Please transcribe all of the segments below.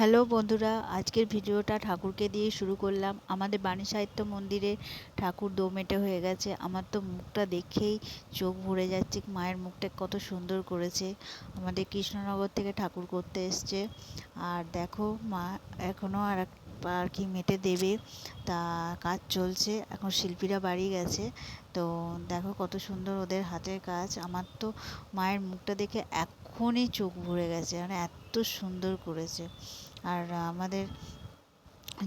Hello বন্ধুরা, আজকের ভিডিওটা ঠাকুরকে দিয়ে শুরু করলাম। আমাদের বাণী সাহিত্য মন্দিরে ঠাকুর দোমেটে হয়ে গেছে। আমার তো মুখটা দেখেই চোখ ভরে যাচ্ছে, মায়ের মুখটা কত সুন্দর করেছে। আমাদের কৃষ্ণনগর থেকে ঠাকুর করতে এসছে। আর দেখো, মা এখনও আর এক আর কি মেটে দেবে, তা কাজ চলছে। এখন শিল্পীরা বাড়ি গেছে। তো দেখো কত সুন্দর ওদের হাতের কাজ। আমার তো মায়ের মুখটা দেখে এখনই চোখ ভরে গেছে মানে এত সুন্দর করেছে। আর আমাদের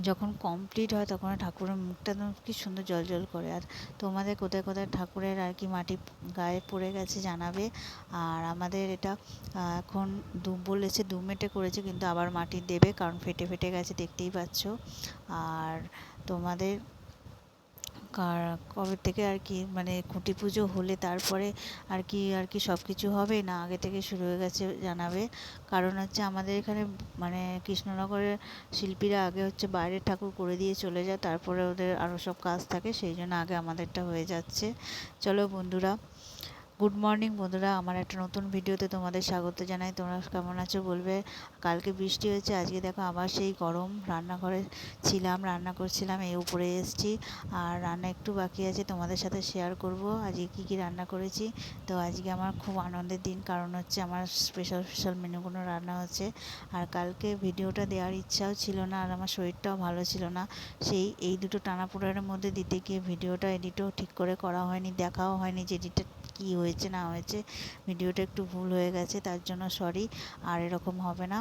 যখন কমপ্লিট হয় তখন ঠাকুরের মুখটা তো কি সুন্দর জল জল করে। আর তোমাদের কোথায় কোথায় ঠাকুরের আর কি মাটি গায়ে পড়ে গেছে জানাবে। আর আমাদের এটা এখন দু বলেছে দু মেটে করেছে কিন্তু আবার মাটি দেবে কারণ ফেটে ফেটে গেছে দেখতেই পাচ্ছ। আর তোমাদের কবে থেকে আর কি মানে খুঁটি পুজো হলে তারপরে আর কি আর কি সব কিছু হবে না আগে থেকে শুরু হয়ে গেছে জানাবে। কারণ হচ্ছে আমাদের এখানে মানে কৃষ্ণনগরের শিল্পীরা আগে হচ্ছে বাইরের ঠাকুর করে দিয়ে চলে যায়, তারপরে ওদের আরও সব কাজ থাকে, সেই জন্য আগে আমাদেরটা হয়ে যাচ্ছে। চলো বন্ধুরা গুড মর্নিং বন্ধুরা, আমার একটা নতুন ভিডিওতে তোমাদের স্বাগত জানাই। তোমরা কেমন আছো বলবে? কালকে বৃষ্টি হয়েছে, আজকে দেখো আবার সেই গরম। রান্নাঘরে ছিলাম, রান্না করছিলাম, এই উপরে এসেছি। আর রান্না একটু বাকি আছে, তোমাদের সাথে শেয়ার করব। আজকে কি কি রান্না করেছি? তো আজকে আমার খুব আনন্দের দিন, কারণ হচ্ছে আমার স্পেশাল স্পেশাল মেনুগুলো রান্না হচ্ছে। আর কালকে ভিডিওটা দেওয়ার ইচ্ছাও ছিল না, আর আমার শরীরটাও ভালো ছিল না। সেই, এই দুটো টানাপোড়ার মধ্যে দিতে গিয়ে ভিডিওটা এডিটও ঠিক করে করা হয়নি, দেখাও হয়নি যে এডিটটা কি হয়েছে না হয়েছে ভিডিওটা একটু ভুল হয়ে গেছে, তার জন্য সরি আর এরকম হবে না।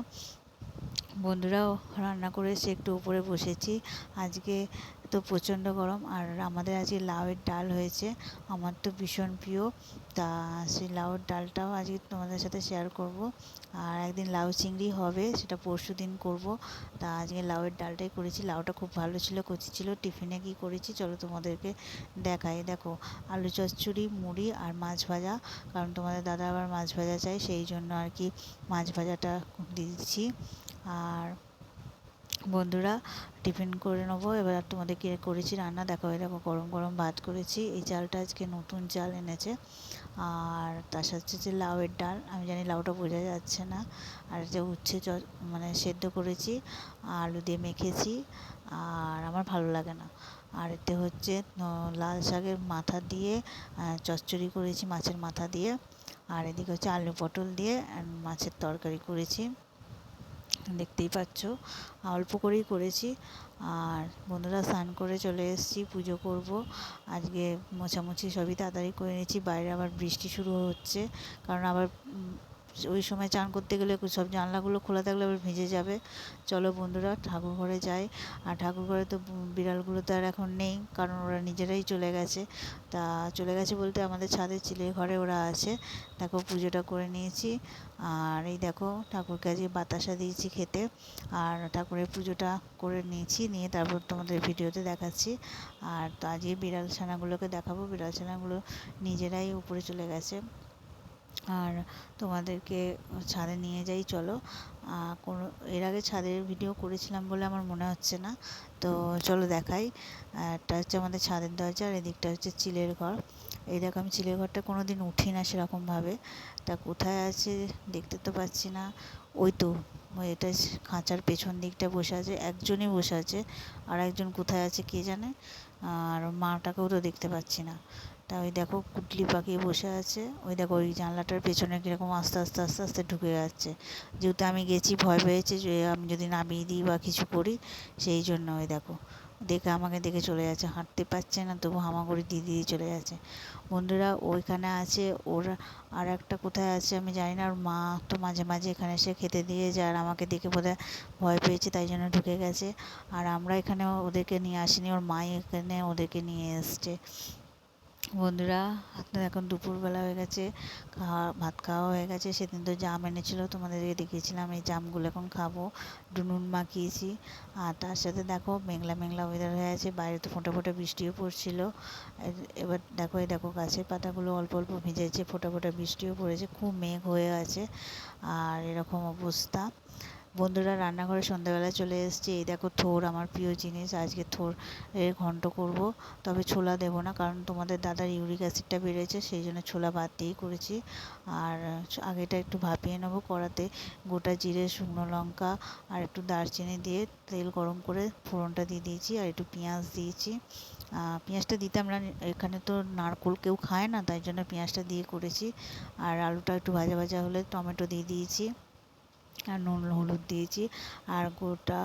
বন্ধুরাও রান্না করে সে একটু উপরে বসেছি। আজকে তো প্রচণ্ড গরম, আর আমাদের আজকে লাউয়ের ডাল হয়েছে। আমার তো ভীষণ প্রিয়। তা সেই লাউয়ের ডালটাও আজকে তোমাদের সাথে শেয়ার করব। আর একদিন লাউ চিংড়ি হবে, সেটা পরশু দিন করব। তা আজকে লাউয়ের ডালটাই করেছি। লাউটা খুব ভালো ছিল, কচি ছিল। টিফিনে কি করেছি চলো তোমাদেরকে দেখাই। দেখো, আলু চচ্চড়ি, মুড়ি আর মাছ ভাজা। কারণ তোমাদের দাদা আবার মাছ ভাজা চাই সেই জন্য আর কি মাছ ভাজাটা দিচ্ছি। আর বন্ধুরা, টিফিন করে নেব। এবার তোমাদের কি করেছি রান্না। দেখো দেখো, গরম গরম ভাত করেছি। এই চালটা আজকে নতুন চাল এনেছে। আর তার সাথে যে লাউয়ের ডাল। আমি জানি লাউটা বোঝা যাচ্ছে না। আর যে উচ্ছে চ মানে সেদ্ধ করেছি, আলু দিয়ে মেখেছি, আর আমার ভালো লাগে না। আর এতে হচ্ছে লাল শাকের মাথা দিয়ে চচ্চড়ি করেছি মাছের মাথা দিয়ে। আর এদিকে হচ্ছে আলু পটল দিয়ে মাছের তরকারি করেছি। দেখতেই পাচ্ছ। অল্প করেই করেছি। আর বন্ধুরা স্নান করে চলে এসেছি, পুজো করব। আজকে মোছামুছি সবই তাড়াতাড়ি করে নিয়েছি। বাইরে আবার বৃষ্টি শুরু হচ্ছে। কারণ আবার ওই সময় চান করতে গেলে সব জানলাগুলো খোলা থাকলে আবার ভিজে যাবে। চলো বন্ধুরা, ঠাকুর ঘরে যাই। আর ঠাকুর ঘরে তো বিড়ালগুলো তো আর এখন নেই, কারণ ওরা নিজেরাই চলে গেছে। তা চলে গেছে বলতে আমাদের ছাদের চিলে ঘরে ওরা আছে। দেখো পুজোটা করে নিয়েছি। আর এই দেখো ঠাকুরকে আজকে বাতাসা দিয়েছি খেতে। আর ঠাকুরের পুজোটা করে নিয়েছি, নিয়ে তারপর তোমাদের ভিডিওতে দেখাচ্ছি। আর তো আজকে বিড়াল ছানাগুলোকে দেখাবো। বিড়াল ছানাগুলো নিজেরাই উপরে চলে গেছে। আর তোমাদেরকে ছাদে নিয়ে যাই, চলো। কোনো, এর আগে ছাদের ভিডিও করেছিলাম বলে আমার মনে হচ্ছে না। তো চলো দেখাই। একটা হচ্ছে আমাদের ছাদের দরজা আর এদিকটা হচ্ছে চিলের ঘর। এই দেখো, আমি চিলের ঘরটা কোনো দিন উঠি না সেরকমভাবে। তা কোথায় আছে দেখতে তো পাচ্ছি না। ওই তো, এটা খাঁচার পেছন দিকটা বসে আছে, একজনই বসে আছে। আর একজন কোথায় আছে কে জানে? আর মাটাকেও তো দেখতে পাচ্ছি না। তা ওই দেখো কুটলি পাখি বসে আছে। ওই দেখো ওই জানলাটার পেছনে কীরকম আস্তে আস্তে আস্তে আস্তে ঢুকে যাচ্ছে। যেহেতু আমি গেছি, ভয় পেয়েছে যে আমি যদি নামিয়ে দিই বা কিছু করি, সেই জন্য ওই দেখো। দেখে আমাকে দেখে চলে যাচ্ছে। হাঁটতে পারছে না, তবু হামাগুড়ি দিয়ে দিয়ে চলে যাচ্ছে। বন্ধুরা, ওইখানে আছে, ওর আর একটা কোথায় আছে আমি জানি না। ওর মা তো মাঝে মাঝে এখানে এসে খেতে দিয়ে যায় আর আমাকে দেখে বোধহয় ভয় পেয়েছে, তাই জন্য ঢুকে গেছে। আর আমরা এখানে ওদেরকে নিয়ে আসিনি, ওর মাই এখানে ওদেরকে নিয়ে এসছে। বন্ধুরা এখন দুপুরবেলা হয়ে গেছে, খাওয়া, ভাত খাওয়া হয়ে গেছে, সেদিন তো জাম এনেছিলো, তোমাদেরকে দেখিয়েছিলাম, এই জামগুলো এখন খাব ডুনুন মাখিয়েছি, আর তার সাথে দেখো মেঘলা মেঘলা ওয়েদার হয়ে আছে, বাইরে তো ফোঁটা ফোঁটা বৃষ্টিও পড়ছিল এবার দেখো, এই দেখো গাছের পাতাগুলো অল্প অল্প ভিজেছে, ফোঁটা ফোঁটা বৃষ্টিও পড়েছে, খুব মেঘ হয়ে আছে, আর এরকম অবস্থা বন্ধুরা রান্নাঘরে সন্ধ্যাবেলা চলে এসেছি। এই দেখো থোর, আমার প্রিয় জিনিস। আজকে থোর এর ঘন্ট করব। তবে ছোলা দেবো না, কারণ তোমাদের দাদার ইউরিক অ্যাসিডটা বেড়েছে, সেই জন্য ছোলা বাদ দিয়েই করেছি। আর আগেটা একটু ভাপিয়ে নেব কড়াতে। গোটা জিরে, শুকনো লঙ্কা আর একটু দারচিনি দিয়ে তেল গরম করে ফোড়নটা দিয়ে দিয়েছি আর একটু পেঁয়াজ দিয়েছি। পেঁয়াজটা দিতে আমরা এখানে তো নারকোল কেউ খায় না, তাই জন্য পেঁয়াজটা দিয়ে করেছি। আর আলুটা একটু ভাজা ভাজা হলে টমেটো দিয়ে দিয়েছি। আর নুন, হলুদ দিয়েছি। আর গোটা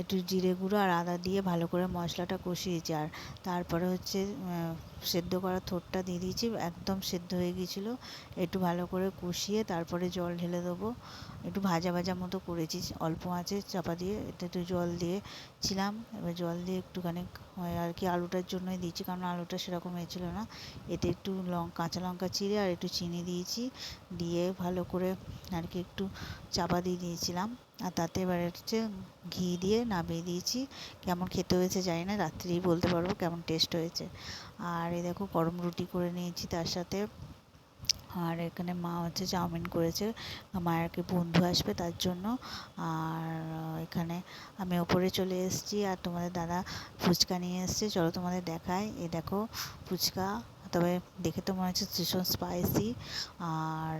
একটু জিরে গুঁড়ো আর আদা দিয়ে ভালো করে মশলাটা কষিয়েছি। আর তারপরে হচ্ছে সেদ্ধ করা থোরটা দিয়ে দিয়েছি। একদম সেদ্ধ হয়ে গিয়েছিল। একটু ভালো করে কষিয়ে তারপরে জল ঢেলে দেবো। একটু ভাজা ভাজা মতো করেছি। অল্প আঁচে চাপা দিয়ে এতে একটু জল দিয়েছিলাম। এবার জল দিয়ে একটুখানি আর কি আলুটার জন্যই দিয়েছি। কারণ আলুটা সেরকম হয়েছিল না। এতে একটু লং, কাঁচা লঙ্কা চিড়ে আর একটু চিনি দিয়েছি। দিয়ে ভালো করে আর কি একটু চাপা দিয়ে দিয়েছিলাম। আর তাতে এবারে হচ্ছে ঘি দিয়ে নামিয়ে দিয়েছি। কেমন খেতে হয়েছে জানি না, রাত্রেই বলতে পারব কেমন টেস্ট হয়েছে। আর এই দেখো গরম রুটি করে নিয়েছি তার সাথে। আর এখানে মা হচ্ছে চাউমিন করেছে মায়ের কি বন্ধু আসবে তার জন্য। আর এখানে আমি ওপরে চলে এসেছি আর তোমাদের দাদা ফুচকা নিয়ে এসছে। চলো তোমাদের দেখায় এ দেখো ফুচকা তবে দেখে তো মনে হচ্ছে ভীষণ স্পাইসি আর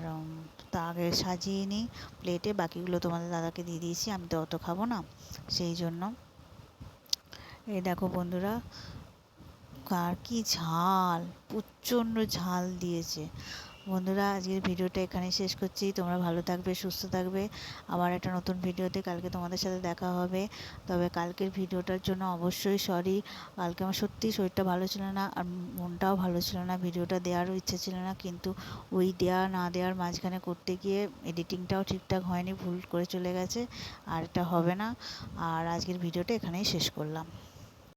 তা আগে সাজিয়ে নিই প্লেটে বাকিগুলো তোমাদের দাদাকে দিয়ে দিয়েছি। আমি তো অত খাব না, সেই জন্য। এই দেখো বন্ধুরা কার কি ঝাল, প্রচণ্ড ঝাল দিয়েছে। বন্ধুরা, আজকের ভিডিওটা এখানে শেষ করছি। তোমরা ভালো থাকবে, সুস্থ থাকবে। আবার একটা নতুন ভিডিওতে কালকে তোমাদের সাথে দেখা হবে। তবে কালকের ভিডিওটার জন্য অবশ্যই সরি কালকে আমার সত্যিই শরীরটা ভালো ছিল না আর মনটাও ভালো ছিল না। ভিডিওটা দেওয়ারও ইচ্ছে ছিল না। কিন্তু ওই দেওয়া না দেওয়ার মাঝখানে করতে গিয়ে এডিটিংটাও ঠিকঠাক হয়নি, ভুল করে চলে গেছে। আর এটা হবে না। আর আজকের ভিডিওটা এখানেই শেষ করলাম।